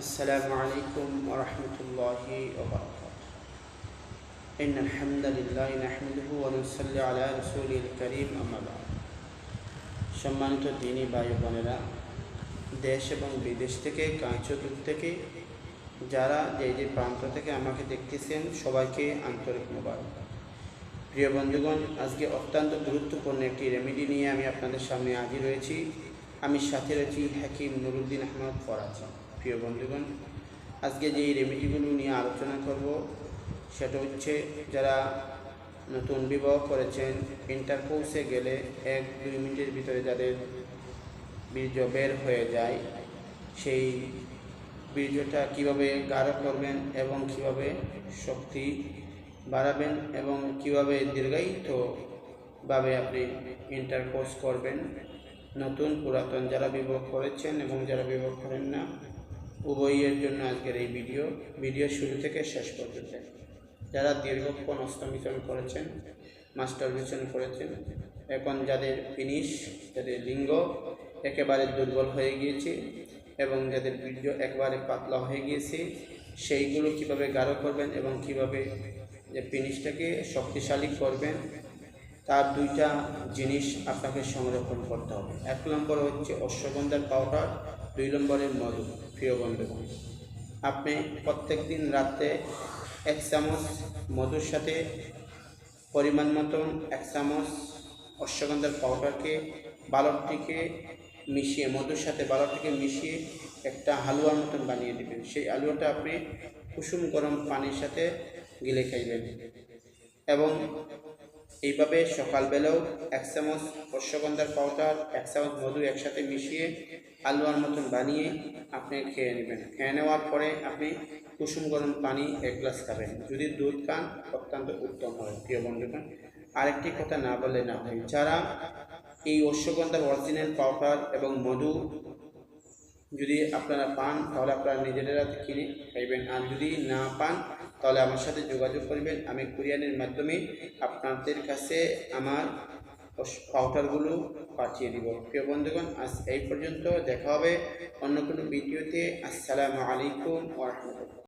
السلام عليكم ورحمة الله وبركاته إن الحمد لله نحمده ونصلي على رسوله الكريم أما بعد সম্মানিত দিনী ভাই বোনেরা দেশ এবং বিদেশ থেকে কাঁচদূর থেকে যারা যে যে প্রান্ত থেকে আমাকে দেখতেছেন সবাইকে আন্তরিক মোবারক প্রিয় বন্ধুগণ আজকে অত্যন্ত গুরুত্বপূর্ণ একটি রেমেডি নিয়ে আমি আপনাদের সামনে হাজির হয়েছি আমি সাথে রয়েছি হাকিম নুরুদ্দিন আহমদ ফরাজি প্রিয় বন্ধুগণ, আজকে যে রেমেডিগুলো নিয়ে আলোচনা করব, সেটা হচ্ছে যারা নতুন বিবাহ করেছেন ইন্টারকোর্সে গেলে এক দুই মিনিটের ভিতরে যাদের বীর্য বের হয়ে যায়, সেই বীর্যটা কীভাবে গাঢ় করবেন এবং কীভাবে শক্তি বাড়াবেন এবং কীভাবে দীর্ঘায়িতভাবে আপনি ইন্টারকোর্স করবেন, নতুন পুরাতন যারা বিবাহ করেছেন এবং যারা বিবাহ করেন না উভয়ের জন্য আজকের এই ভিডিও ভিডিও শুরু থেকে শেষ পর্যন্ত। যারা দীর্ঘক্ষণ অস্তমিশন করেছেন মাস্টারবেশন করেছেন, এখন যাদের ফিনিশ যাদের লিঙ্গ একেবারে দুর্বল হয়ে গিয়েছে এবং যাদের বীর্য একবারে পাতলা হয়ে গিয়েছে, সেইগুলো কীভাবে গাঢ় করবেন এবং কীভাবে যে ফিনিশটাকে শক্তিশালী করবেন, তার দুইটা জিনিস আপনাকে সংরক্ষণ করতে হবে। এক নম্বর হচ্ছে অশ্বগন্ধার পাউডার দুই নম্বরে মধু, প্রিয় বন্ধুগণ আপনি প্রত্যেক দিন রাতে এক চামচ মধুর সাথে পরিমাণ মতন এক চামচ অশ্বগন্ধার পাউডারকে বালকটিকে মিশিয়ে, মধুর সাথে বালকটিকে মিশিয়ে একটা হালুয়ার মতন বানিয়ে দেবেন। সেই হালুয়াটা আপনি কুসুম গরম পানির সাথে গিলে খাইবেন। এবং এইভাবে সকালবেলাও এক চামচ অশ্বগন্ধার পাউডার, এক চামচ মধু একসাথে মিশিয়ে আলুয়ার মতন বানিয়ে আপনি খেয়ে নেবেন। খেয়ে নেওয়ার পরে আপনি কুসুম গরম পানি এক গ্লাস খাবেন। যদি দুধ খান, অত্যন্ত উত্তম হয়, প্রিয় বন্ধুগণ। আরেকটি কথা না বললে না হয়, যারা এই অশ্বগন্ধার অরিজিনাল পাউডার এবং মধু যদি আপনারা পান, তাহলে আপনারা নিজেরা কিনে খাইবেন। আর যদি না পান তাহলে আমার সাথে যোগাযোগ করবেন। আমি কুরিয়ানের মাধ্যমে আপনাদের কাছে আমার পাউডারগুলো পাঠিয়ে দিব। প্রিয় বন্ধুগণ, আজ এই পর্যন্ত দেখা হবে অন্য কোনো ভিডিওতে। আসসালামু আলাইকুম ওরহমতুল্লাহ